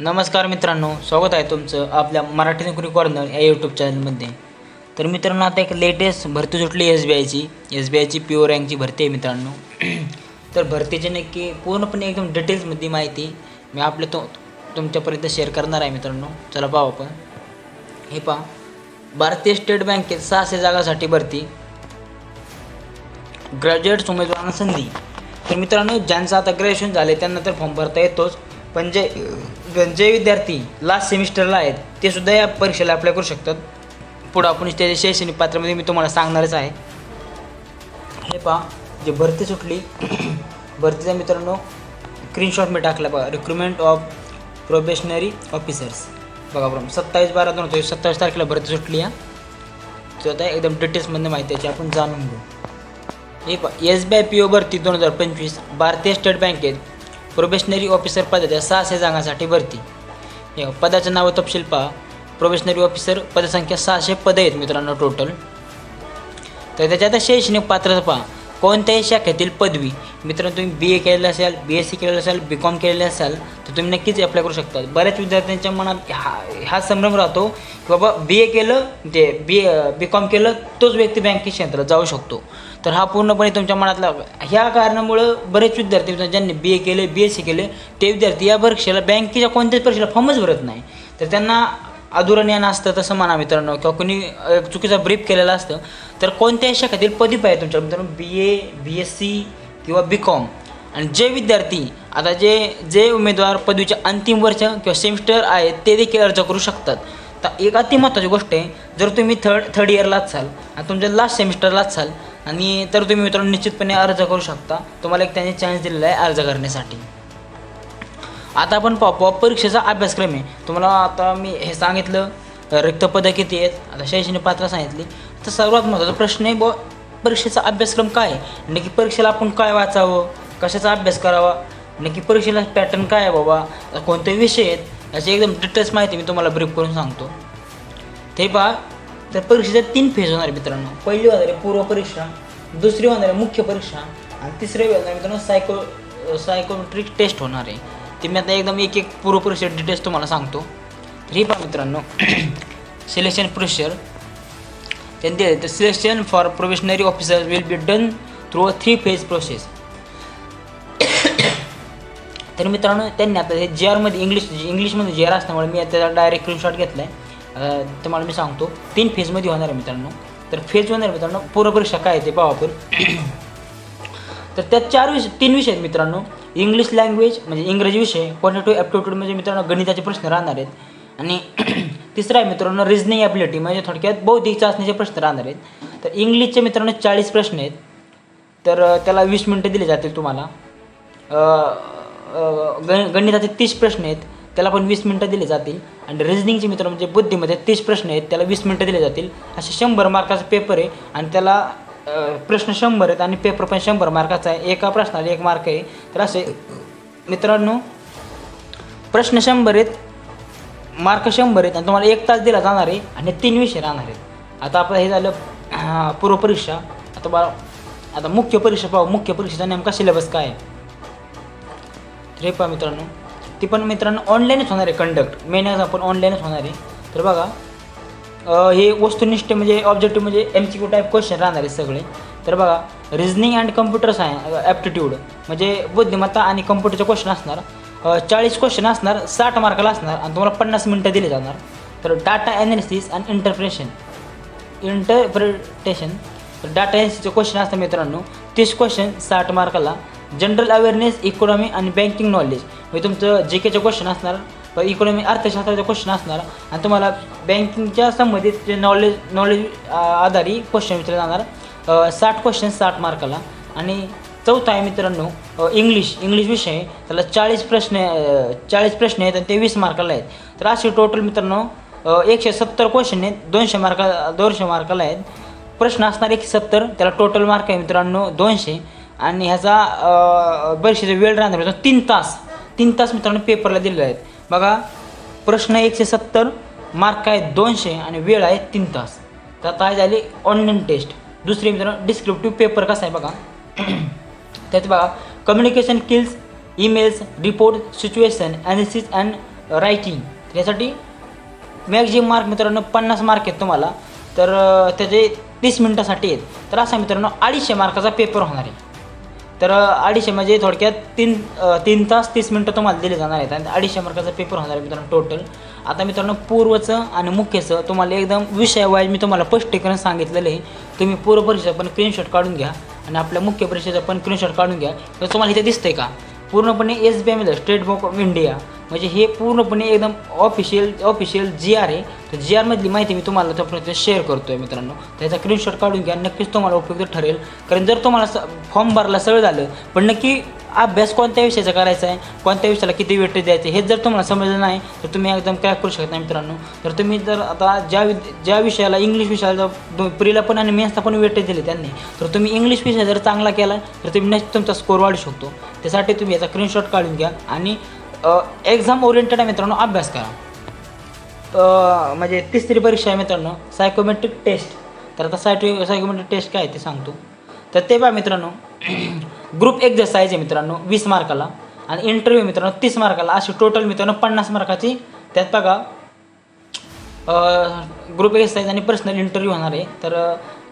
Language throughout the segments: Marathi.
नमस्कार मित्रांनो स्वागत आहे तुमचं आपल्या मराठी नोकरी कॉर्नर या यूट्यूब चॅनलमध्ये तर मित्रांनो आता एक लेटेस्ट भरती सुटली एस बी आयची एस बी आयची प्युअर रँकची भरती आहे मित्रांनो. तर भरतीची नक्की पूर्णपणे एकदम डिटेल्समध्ये माहिती मी आपल्या तो तुमच्यापर्यंत शेअर करणार आहे मित्रांनो. चला पाहू आपण. हे पहा. भारतीय स्टेट बँकेत सहाशे जागासाठी भरती. ग्रॅज्युएट्स उमेदवारांना संधी. तर मित्रांनो ज्यांचं आता ग्रॅज्युएशन झाले त्यांना तर फॉर्म भरता येतोच. पण जे जे विद्यार्थी लास्ट सेमिस्टरला आहेत ते सुद्धा या परीक्षेला अप्लाय करू शकतात. पुढं आपण त्याच्या शैक्षणिक पात्रामध्ये मी तुम्हाला सांगणारच आहे. हे पहा जे भरती सुटली भरतीचा मित्रांनो स्क्रीनशॉट मी टाकला बघा. रिक्रुटमेंट ऑफ प्रोबेशनरी ऑफिसर्स बघा बरं सत्तावीस बारा दोन हजार सत्तावीस तारखेला भरती सुटली या तर आता एकदम डिटेल्समध्ये माहिती याची आपण जाणून घेऊ. हे पहा S B I P O भरती दोन हजार पंचवीस भारतीय स्टेट बँकेत प्रोबेशनरी ऑफिसर पदाच्या सहाशे जागांसाठी भरती. पदाचं नाव तपशील पहा. प्रोबेशनरी ऑफिसर पदसंख्या सहाशे पदं आहेत मित्रांनो टोटल तर त्याच्यात शैक्षणिक पात्रता पहा. कोणत्याही शाखेतील पदवी मित्रांनो तुम्ही बी ए केलेलं असाल बी एस सी केलेलं असाल बी कॉम केलेलं असाल तर तुम्ही नक्कीच अप्लाय करू शकता. बऱ्याच विद्यार्थ्यांच्या मनात हा हा संभ्रम राहतो की बाबा बी ए केलं ते बी बी कॉम केलं तोच व्यक्ती बँकिंग क्षेत्रात जाऊ शकतो. तर हा पूर्णपणे तुमच्या मनातला ह्या कारणामुळं बरेच विद्यार्थी ज्यांनी बी ए केले बी एस सी केले ते विद्यार्थी या परीक्षेला बँकेच्या कोणत्याच परीक्षेला फॉर्मच भरत नाही. तर त्यांना अधुरं ज्ञान असतं तसं म्हणा मित्रांनो किंवा कोणी चुकीचा ब्रीफ केलेला असतं तर कोणत्याही शाखेतील पदवी पाहिजे तुमच्या मित्रांनो बी ए बी एस सी किंवा बी कॉम आणि जे विद्यार्थी आता जे जे उमेदवार पदवीच्या अंतिम वर्ष किंवा सेमिस्टर आहेत ते देखील अर्ज करू शकतात. तर एक अति महत्त्वाची गोष्ट आहे जर तुम्ही थर्ड थर्ड इयरलाच असाल आणि तुमच्या लास्ट सेमिस्टरलाच असाल आणि तर तुम्ही मित्रांनो निश्चितपणे अर्ज करू शकता. तुम्हाला एक त्यांनी चान्स दिलेला आहे अर्ज करण्यासाठी. आता आपण पाहू पाहू परीक्षेचा अभ्यासक्रम आहे. तुम्हाला आता मी हे सांगितलं अ, किती आहेत? आता शैक्षणिक पात्र सांगितली. तर सर्वात महत्त्वाचा प्रश्न आहे ब परीक्षेचा अभ्यासक्रम काय आहे? नक्की परीक्षेला आपण काय वाचावं? कशाचा अभ्यास करावा? नक्की परीक्षेला पॅटर्न काय आहे बाबा? कोणते विषय आहेत? याची एकदम डिटेल्स माहिती मी तुम्हाला ब्रीफ करून सांगतो. ते पहा तर परीक्षेच्या तीन फेज होणार आहे मित्रांनो. पहिली होणार आहे पूर्व परीक्षा दुसरी होणार आहे मुख्य परीक्षा आणि तिसरी होणार मित्रांनो सायको सायकोमेट्रिक टेस्ट होणार आहे. ते मी आता एकदम एक एक पूर्व डिटेल्स तुम्हाला सांगतो. तर हे पहा मित्रांनो सिलेक्शन प्रोसिजर त्यांनी दिले तर selection for probationary officer will be done through a three phase process तर मित्रांनो त्यांनी आता हे जे आरमध्ये इंग्लिश इंग्लिशमध्ये जे आर असल्यामुळे मी त्याचा डायरेक्ट स्क्रीनशॉट घेतला आहे तुम्हाला मी सांगतो तीन फेजमध्ये होणार आहे मित्रांनो. तर फेज होणार आहे मित्रांनो पूर्वपरीक्षा काय आहे ते पाहू आपण. तर त्यात चार विषय तीन विषय आहेत मित्रांनो. इंग्लिश लँग्वेज म्हणजे इंग्रजी विषय क्वांटिटिव्ह ॲप्टिट्यूड म्हणजे मित्रांनो गणिताचे प्रश्न राहणार आहेत. आणि तिसरा आहे मित्रांनो रिजनिंग ॲबिलिटी म्हणजे थोडक्यात बौद्धिक चाचणीचे प्रश्न राहणार आहेत. तर इंग्लिशचे मित्रांनो चाळीस प्रश्न आहेत. तर त्याला वीस मिनटं दिली जातील तुम्हाला. गण गणिताचे तीस प्रश्न आहेत त्याला पण वीस मिनटं दिले जातील. आणि रिजनिंगचे मित्र म्हणजे बुद्धीमध्ये तीस प्रश्न आहेत त्याला वीस मिनटं दिले जातील. असे शंभर मार्काचा पेपर आहे आणि त्याला प्रश्न शंभर आहेत आणि पेपर पण शंभर मार्काचा आहे. एका प्रश्नाला एक मार्क आहे. तर असे मित्रांनो प्रश्न शंभर आहेत मार्क शंभर आहेत आणि तुम्हाला एक तास दिला जाणार आहे आणि तीन विषय राहणार आहेत. आता आपलं हे झालं पूर्वपरीक्षा. आता बा आता मुख्य परीक्षा पाहू. मुख्य परीक्षेचा नेमका सिलेबस काय आहे? तर हे पहा मित्रांनो. ती पण मित्रांनो ऑनलाईनच होणार आहे कंडक्ट मेन एक्झाम्पल ऑनलाईनच होणार आहे. तर बघा हे वस्तुनिष्ठ म्हणजे ऑब्जेक्टिव्ह म्हणजे M C Q type question राहणार आहे सगळे. तर बघा reasoning and computer science aptitude म्हणजे बुद्धिमत्ता आणि कम्प्युटरचे क्वेश्चन असणार. चाळीस क्वेश्चन असणार साठ मार्काला असणार आणि तुम्हाला पन्नास मिनटं दिले जाणार. तर data analysis and interpretation interpretation तर डाटा एनसीचे क्वेश्चन असतात मित्रांनो. तीस क्वेश्चन साठ मार्काला जनरल अवेअरनेस इकॉनॉमी आणि बँकिंग नॉलेज म्हणजे तुमचं जे केचे क्वेश्चन असणार. इकॉनॉमी अर्थशास्त्राचे क्वेश्चन असणार. आणि तुम्हाला बँकिंगच्या संबंधित जे नॉलेज नॉलेज आधारित क्वेश्चन विचारले जाणार. साठ क्वेश्चन साठ मार्काला आणि चौथा आहे मित्रांनो इंग्लिश इंग्लिश विषय आहे. त्याला चाळीस प्रश्न चाळीस प्रश्न आहेत आणि ते वीस मार्काला आहेत. तर असे टोटल मित्रांनो एकशे सत्तर क्वेश्चन आहेत. दोनशे मार्का दोनशे मार्काला आहेत. प्रश्न असणार एकशे सत्तर. त्याला टोटल मार्क आहे मित्रांनो दोनशे. आणि ह्याचा अ, परीक्षेचा वेळ राहणार तीन तास. तीन तास मित्रांनो पेपरला दिलेले आहेत. बघा प्रश्न एकशे सत्तर मार्क आहे दोनशे आणि वेळ आहे तीन तास. तर आता झाली ऑनलाईन टेस्ट दुसरी मित्रांनो डिस्क्रिप्टिव्ह पेपर कसा आहे बघा. त्यात बघा communication skills emails report situation analysis and writing यासाठी मॅक्झिमम मार्क मित्रांनो पन्नास मार्क आहेत तुम्हाला. तर त्याचे तीस मिनटासाठी आहेत. तर असा मित्रांनो अडीचशे मार्काचा पेपर होणार आहे. तर अडीचशे म्हणजे थोडक्यात तीन तीन तास तीस मिनटं तुम्हाला दिले जाणार आहेत. आणि अडीचशे मार्काचा पेपर होणार आहे मित्रांनो टोटल आता मित्रांनो पूर्वचं आणि मुख्यचं तुम्हाला एकदम विषय वाईज मी तुम्हाला स्पष्टीकरण सांगितलेलं आहे. तुम्ही पूर्व परीक्षा पण स्क्रीनशॉट काढून घ्या आणि आपल्या मुख्य परीक्षेचा पण स्क्रीनशॉट काढून घ्या. तर तुम्हाला इथे दिसतंय का? पूर्णपणे एस बी आयमध्ये स्टेट बँक ऑफ इंडिया म्हणजे हे पूर्णपणे एकदम ऑफिशियल ऑफिशियल जी आर आहे. तर जी आरमधली माहिती मी तुम्हाला त्याप्रमाणे शेअर करतो आहे मित्रांनो. त्याचा स्क्रीनशॉट काढून घ्या. नक्कीच तुम्हाला उपयुक्त ठरेल. कारण जर तुम्हाला स फॉर्म भरला सगळं झालं पण नक्की अभ्यास कोणत्या विषयाचा करायचा आहे? कोणत्या विषयाला किती वेटेज द्यायचं? हे जर तुम्हाला समजलं नाही तर तुम्ही एकदम क्रॅक करू शकत नाही मित्रांनो. तर तुम्ही जर आता ज्या वि ज्या विषयाला इंग्लिश विषयाला जर प्रीला पण आणि मेन्सला पण वेटेज दिले त्यांनी तर तुम्ही इंग्लिश विषय जर चांगला केला तर तुम्ही नेक्स्ट तुमचा स्कोर वाढू शकतो. त्यासाठी तुम्ही याचा स्क्रीनशॉट काढून घ्या आणि एक्झाम ओरिएंटेड आहे मित्रांनो अभ्यास करा. म्हणजे तिसरी परीक्षा आहे मित्रांनो सायकोमेट्रिक टेस्ट तर आता सायटो सायकोमेट्रिक टेस्ट काय आहे ते सांगतो. तर ते पहा मित्रांनो. ग्रुप एक्झरसाईज आहे मित्रांनो वीस मार्काला. आणि इंटरव्ह्यू मित्रांनो तीस मार्काला. अशी टोटल मित्रांनो पन्नास मार्काची. त्यात बघा ग्रुप एक्सरसाइज आणि पर्सनल इंटरव्ह्यू होणार आहे. तर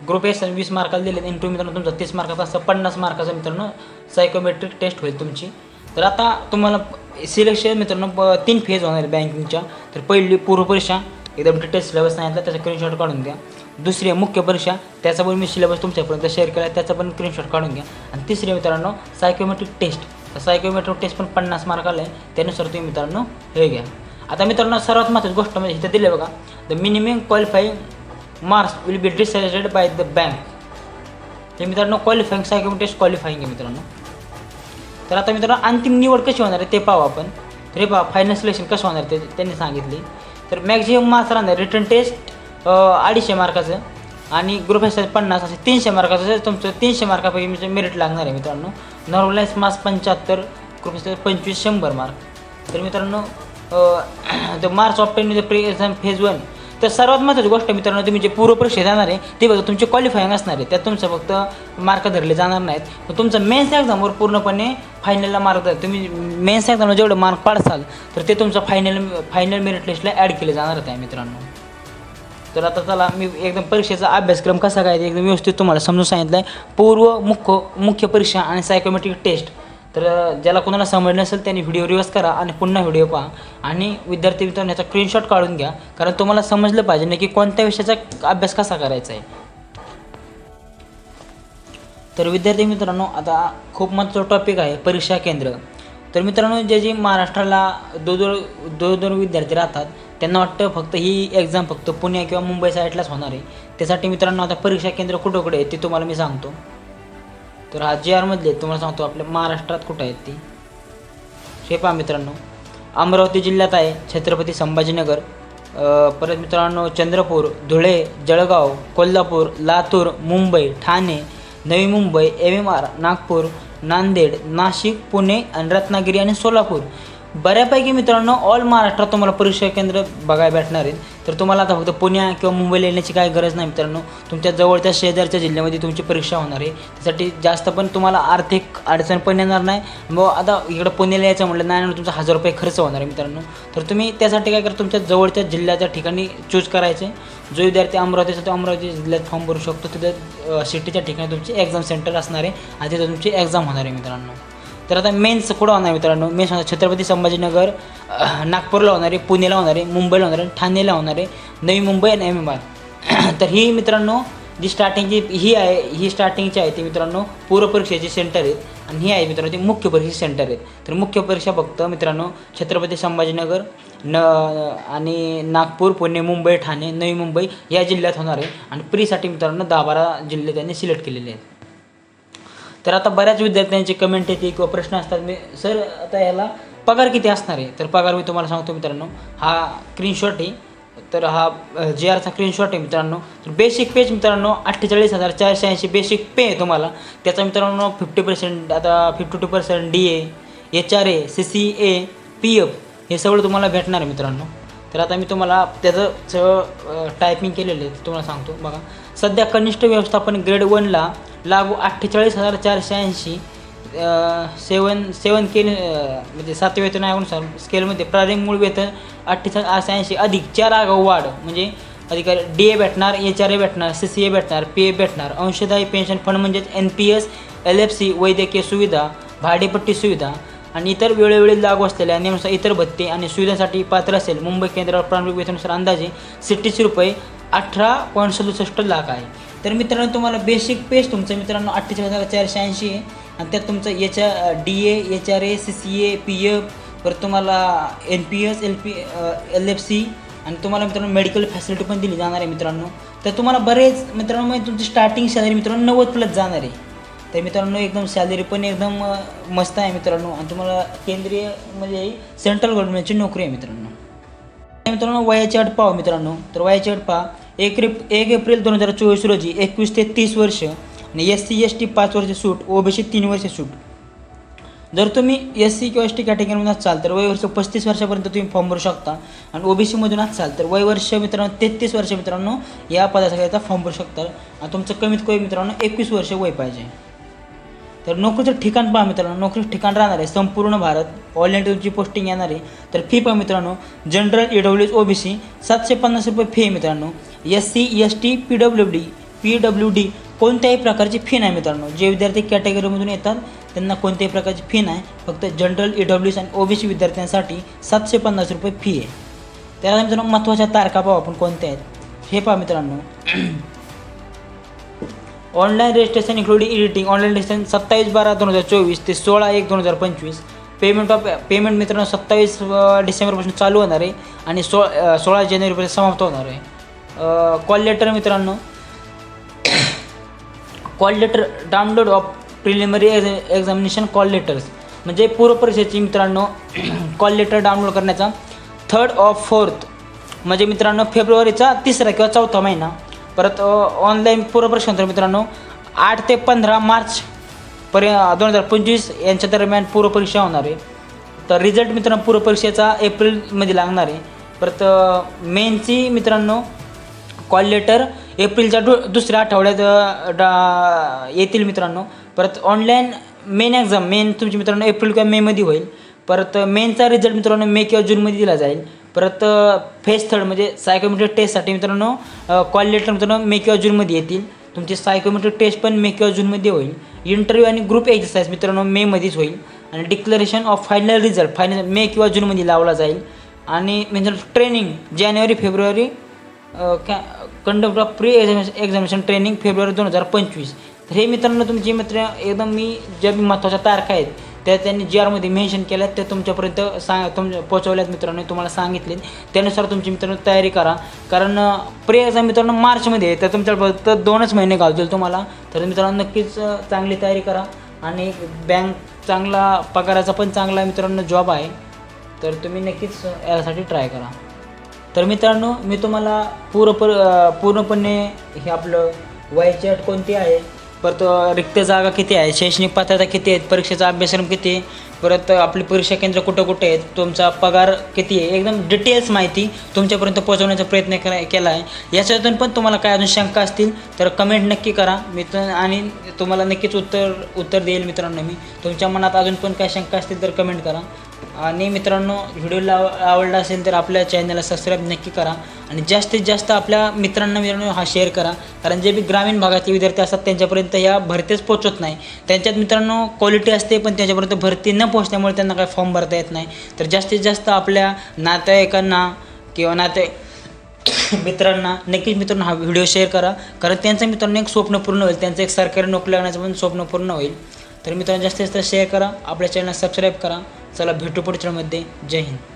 ग्रुप एक्सरसाइज वीस मार्काला दिले इंटरव्ह्यू मित्रांनो तुमचा तीस मार्काचा असं पन्नास मार्काचा मित्रांनो सायकोमेट्रिक टेस्ट होईल तुमची. तर आता तुम्हाला सिलेक्शन मित्रांनो तीन फेज होणार आहे बँकिंगच्या तर पहिली पूर्व परीक्षा एकदम डिटेल सिलेबस सांगितला त्याचा स्क्रीनशॉट काढून द्या. दुसरी आहे मुख्य परीक्षा. त्याचा पण मी सिलेबस तुमच्यापर्यंत शेअर केला त्याचा पण स्क्रीनशॉट काढून घ्या. आणि तिसरी आहे मित्रांनो सायकोमेट्रिक टेस्ट सायकोमेट्रिक टेस्ट पण पन्नास मार्क आला आहे त्यानुसार तुम्ही मित्रांनो हे घ्या. आता मित्रांनो सर्वात महत्त्वाची गोष्ट म्हणजे इथं दिले बघा. The minimum qualifying marks will be decided by the bank हे मित्रांनो क्वालिफाईंग सायकोमेट्रिक टेस्ट क्वालिफाईंग आहे मित्रांनो. तर आता मित्रांनो अंतिम निवड कशी होणार आहे ते पाहू आपण. तर हे पहा फायनल सिलेक्शन कसं होणार आहे ते त्यांनी सांगितले. तर मॅक्झिमम मार्क्स राहणार रिटर्न टेस्ट अडीचशे मार्काचं आणि ग्रुप एक्सरसाइज पन्नास असे तीनशे मार्काचं असेल तुमचं तीनशे मार्कापैकी म्हणजे मेरिट लागणार आहे मित्रांनो. नॉर्मलाइज मार्क्स पंच्याहत्तर ग्रुप एक्सरसाइज पंचवीस शंभर मार्क तर मित्रांनो तर March of ten pre exam phase one तर सर्वात महत्त्वाची गोष्ट मित्रांनो तुम्ही जे पूर्व परीक्षा जाणार आहे ते बघा तुमचे क्वालिफाईंग असणार आहे. त्यात तुमचं फक्त मार्क धरले जाणार नाहीत. पण तुमचं मेन्स एक्झामवर पूर्णपणे फायनलला मार्क तुम्ही मेन्स एक्झामला जेवढं मार्क पाडसाल तर ते तुमचं फायनल फायनल मेरिट लिस्टला ॲड केले जाणार आहे मित्रांनो. तर आता चला मी एकदम परीक्षेचा अभ्यासक्रम कसा काय एकदम व्यवस्थित तुम्हाला समजून सांगितलं आहे पूर्व मुख्य मुख्य परीक्षा आणि सायकोमेट्रिक टेस्ट तर ज्याला कोणाला समजलं नसेल त्यांनी व्हिडिओ रिवर्स करा आणि पुन्हा व्हिडिओ पहा. आणि विद्यार्थी मित्रांनो याचा स्क्रीनशॉट काढून घ्या. कारण तुम्हाला समजलं पाहिजे नक्की कोणत्या विषयाचा अभ्यास कसा करायचा आहे. तर विद्यार्थी मित्रांनो आता खूप महत्त्वाचा टॉपिक आहे परीक्षा केंद्र. तर मित्रांनो जे जे महाराष्ट्राला दो दो दो दोन विद्यार्थी राहतात त्यांना वाटतं फक्त ही एक्झाम फक्त पुणे किंवा मुंबई साईडलाच होणार आहे. त्यासाठी मित्रांनो आता परीक्षा केंद्र कुठं कुठे आहे ते तुम्हाला मी सांगतो. तर हा जे आरमधले तुम्हाला सांगतो आपल्या महाराष्ट्रात कुठं आहेत ती. हे पहा मित्रांनो अमरावती जिल्ह्यात आहे छत्रपती संभाजीनगर. परत मित्रांनो Chandrapur Dhule Jalgaon Kolhapur Latur Mumbai Thane Navi Mumbai M M R Nagpur Nanded Nashik Pune आणि रत्नागिरी आणि सोलापूर. बऱ्यापैकी मित्रांनो ऑल महाराष्ट्रात तुम्हाला परीक्षा केंद्र बघायला भेटणार आहेत. तर तुम्हाला आता फक्त पुण्या किंवा मुंबईला येण्याची काही गरज नाही मित्रांनो. तुमच्या जवळच्या शेजारच्या जिल्ह्यामध्ये तुमची परीक्षा होणार आहे. त्यासाठी जास्त पण तुम्हाला आर्थिक अडचण पण येणार नाही. मग आता इकडं पुण्याला यायचं म्हटलं नाही तुमचा हजार रुपये खर्च होणार आहे मित्रांनो. तर तुम्ही त्यासाठी काय करा तुमच्या जवळच्या जिल्ह्याच्या ठिकाणी चूज करायचे. जो विद्यार्थी अमरावतीसाठी अमरावती जिल्ह्यात फॉर्म भरू शकतो. तिथं सिटीच्या ठिकाणी तुमची एक्झाम सेंटर असणार आहे आणि तिथं तुमची एक्झाम होणार आहे मित्रांनो. तर आता मेन्स कुठं होणार आहे मित्रांनो? मेन्स म्हणजे होणार छत्रपती संभाजीनगर नागपूरला होणार आहे पुणेला होणार आहे मुंबईला होणार आहे ठाणेला होणार आहे नवी मुंबई आणि अहमदाबाद तर ही मित्रांनो जी स्टार्टिंगची ही आहे ही स्टार्टिंगची आहे ती मित्रांनो पूर्व परीक्षेची सेंटर आहेत. आणि ही आहे मित्रांनो ती मुख्य परीक्षेची सेंटर आहेत. तर मुख्य परीक्षा फक्त मित्रांनो छत्रपती संभाजीनगर न आणि नागपूर पुणे मुंबई ठाणे नवी मुंबई या जिल्ह्यात होणार आहे. आणि प्रीसाठी मित्रांनो दहा बारा जिल्हे त्यांनी सिलेक्ट केलेले आहेत. तर आता बऱ्याच विद्यार्थ्यांची कमेंट येते किंवा प्रश्न असतात. मी सर आता याला पगार किती असणार आहे? तर पगार मी तुम्हाला सांगतो मित्रांनो हा स्क्रीनशॉट आहे. तर हा जे आरचा स्क्रीनशॉट आहे मित्रांनो. तर बेसिक पेज मित्रांनो अठ्ठेचाळीस हजार चारशे ऐंशी बेसिक पे आहे तुम्हाला. त्याचा मित्रांनो फिफ्टी पर्सेंट आता fifty two percent D A H R A C C A P F हे सगळं तुम्हाला भेटणार आहे मित्रांनो. तर आता मी तुम्हाला त्याचं सगळं टायपिंग केलेलं आहे तुम्हाला सांगतो. बघा. सध्या कनिष्ठ व्यवस्थापन ग्रेड वनला लागू अठ्ठेचाळीस हजार चारशे ऐंशी सेवन सेवन के म्हणजे सातव्या वेतन आयोगानुसार स्केलमध्ये प्रारंभ मूळ वेतन अठ्ठेचाळीस आठशे ऐंशी अधिक चार आगाऊ वाढ म्हणजे अधिकारी डी ए भेटणार एच आर ए भेटणार सी सी ए भेटणार पी ए भेटणार अंशदायी पेन्शन फंड म्हणजेच N P S L F C वैद्यकीय सुविधा भाडेपट्टी सुविधा आणि इतर वेळोवेळी लागू असलेल्या नियमानुसार इतर भत्ते आणि सुविधांसाठी पात्र असेल मुंबई केंद्रावर प्रारंभिक वेतनानुसार अंदाजे सिट्टीस रुपये अठरा पॉईंट सदुसष्ट लाख आहे. तर मित्रांनो तुम्हाला बेसिक पेज तुमचं मित्रांनो अठ्ठेचाळीस हजार चारशे ऐंशी आहे. आणि त्यात तुमचं याच्या D A H R A C C A P F परत तुम्हाला N P S L P L F C आणि तुम्हाला मित्रांनो मेडिकल फॅसिलिटी पण दिली जाणार आहे मित्रांनो. तर तुम्हाला बरेच मित्रांनो म्हणजे तुमची स्टार्टिंग सॅलरी मित्रांनो नव्वद प्लस जाणार आहे. तर मित्रांनो एकदम सॅलरी पण एकदम मस्त आहे मित्रांनो. आणि तुम्हाला केंद्रीय म्हणजे सेंट्रल गव्हर्नमेंटची नोकरी आहे मित्रांनो. मित्रांनो वयाची अट पाहा मित्रांनो. तर वयाची अट पहा. एक रिप एक एप्रिल दोन हजार चोवीस रोजी एकवीस ते तीस वर्ष आणि एस सी एस टी पाच वर्ष सूट ओबीसी तीन वर्ष सूट. जर तुम्ही एस सी किंवा एस टी कॅटेगरीमधून असाल तर वय वर्ष पस्तीस वर्षापर्यंत तुम्ही फॉर्म भरू शकता. आणि ओबीसीमधून असाल तर वय वर्ष मित्रांनो तेहतीस वर्ष मित्रांनो या पदासाठी फॉर्म भरू शकता. आणि तुमचं कमीत कमी मित्रांनो एकवीस वर्ष वय पाहिजे. तर नोकरीचं ठिकाण पहा मित्रांनो नोकरीचं ठिकाण राहणार आहे संपूर्ण भारत. ऑल इंडिया तुमची पोस्टिंग येणार आहे तर फी पहा मित्रांनो general E W S O B C सातशे पन्नास रुपये फी आहे मित्रांनो. S C S T P W D P W D कोणत्याही प्रकारची फी नाही मित्रांनो. जे विद्यार्थी कॅटेगरीमधून येतात त्यांना कोणत्याही प्रकारची फी नाही. फक्त जनरल ई डब्ल्यू एस आणि ओ बी सी विद्यार्थ्यांसाठी सातशे पन्नास रुपये फी आहे. त्याला मित्रांनो महत्त्वाच्या तारखा पाहू आपण कोणत्या आहेत. हे पहा मित्रांनो. Online registration including editing online registration सत्तावीस बारा दोन हजार चोवीस ते सोळा एक दोन हजार पंचवीस. पेमेंट ऑफ पेमेंट मित्रांनो सत्तावीस डिसेंबरपासून चालू होणार आहे आणि सो सोळा जानेवारीपर्यंत समाप्त होणार आहे. कॉल लेटर मित्रांनो. Call letter download of preliminary examination call letters म्हणजे पूर्व परीक्षेची मित्रांनो कॉल लेटर डाउनलोड करण्याचा थर्ड ऑफ फोर्थ म्हणजे मित्रांनो फेब्रुवारीचा तिसरा किंवा चौथा महिना. परत ऑनलाईन पूर्वपरीक्षानंतर मित्रांनो आठ ते पंधरा मार्च पर्य दोन हजार पंचवीस यांच्या दरम्यान पूर्व परीक्षा होणार आहे. तर रिझल्ट मित्रांनो पूर्व परीक्षेचा एप्रिलमध्ये लागणार आहे. परत मेनची मित्रांनो कॉल लेटर एप्रिलच्या दु दुसऱ्या आठवड्यात डा येतील मित्रांनो. परत ऑनलाईन मेन एक्झाम मेन तुमची मित्रांनो एप्रिल किंवा मेमध्ये होईल. परत मेनचा रिझल्ट मित्रांनो मे किंवा जूनमध्ये दिला जाईल. परत फेस थर्ड म्हणजे सायकोमेट्रिक टेस्टसाठी मित्रांनो कॉल लेटर मित्रांनो मे किंवा जूनमध्ये येतील. तुमची सायकोमेट्रिक टेस्ट पण मे किंवा जूनमध्ये होईल. इंटरव्ह्यू आणि ग्रुप एक्झरसाइज मित्रांनो मेमध्येच होईल. आणि declaration of final result final May किंवा जूनमध्ये लावला जाईल. आणि म्हणजे ट्रेनिंग जानेवारी फेब्रुवारी कॅ conduct of pre examination examination training February दोन हजार पंचवीस. तर हे मित्रांनो तुमचे मित्र एकदम मी ज्या बी महत्त्वाच्या तारखा आहेत त्या त्यांनी जी आरमध्ये मेन्शन केल्या त्या तुमच्यापर्यंत सांग तुम पोचवल्यात मित्रांनो तुम्हाला सांगितले त्यानुसार तुमची मित्रांनो तयारी करा. कारण प्री एक्झाम मित्रांनो मार्चमध्ये आहे तर तुमच्या तर दोनच महिने गावतील तुम्हाला. तर मित्रांनो नक्कीच चांगली तयारी करा. आणि बँक चांगला पगाराचा पण चांगला मित्रांनो जॉब आहे. तर तुम्ही नक्कीच यासाठी ट्राय करा. तर मित्रांनो मी तुम्हाला पूर्ण पूर्णपणे हे आपलं वयाची अट कोणती आहे? परत रिक्त जागा किती आहे? शैक्षणिक पात्रता किती आहेत? परीक्षेचा अभ्यासक्रम किती आहे? परत आपली परीक्षा केंद्र कुठं कुठे आहेत? तुमचा पगार किती आहे? एकदम डिटेल्स माहिती तुमच्यापर्यंत पोहोचवण्याचा प्रयत्न करा केला आहे. याच्यातून पण तुम्हाला काय अजून शंका असतील तर कमेंट नक्की करा. मी तर आणि तुम्हाला नक्कीच उत्तर उत्तर देईल मित्रांनो मी. तुमच्या मनात अजून पण काय शंका असतील तर कमेंट करा. आणि मित्रांनो व्हिडिओला आवडला असेल तर आपल्या चॅनलला सबस्क्राईब नक्की करा. आणि जास्तीत जास्त आपल्या मित्रांना मित्रांनो हा शेअर करा. कारण जे बी ग्रामीण भागातले विद्यार्थी असतात त्यांच्यापर्यंत ह्या भरतीच पोचत नाही. त्यांच्यात मित्रांनो क्वालिटी असते पण त्यांच्यापर्यंत भरती न पोहोचल्यामुळे त्यांना काय फॉर्म भरता येत नाही. तर जास्तीत जास्त आपल्या नातेवाईकांना किंवा नाते मित्रांना नक्कीच मित्रांनो हा व्हिडिओ शेअर करा. कारण त्यांचं मित्रांनो एक स्वप्न पूर्ण होईल. त्यांचं एक सरकारी नोकरी लागण्याचं पण स्वप्न पूर्ण होईल. तर मित्रांनो जास्तीत जास्त शेअर करा. आपल्या चॅनलला सबस्क्राईब करा. चला भेटू पुढच्यामध्ये जय हिंद.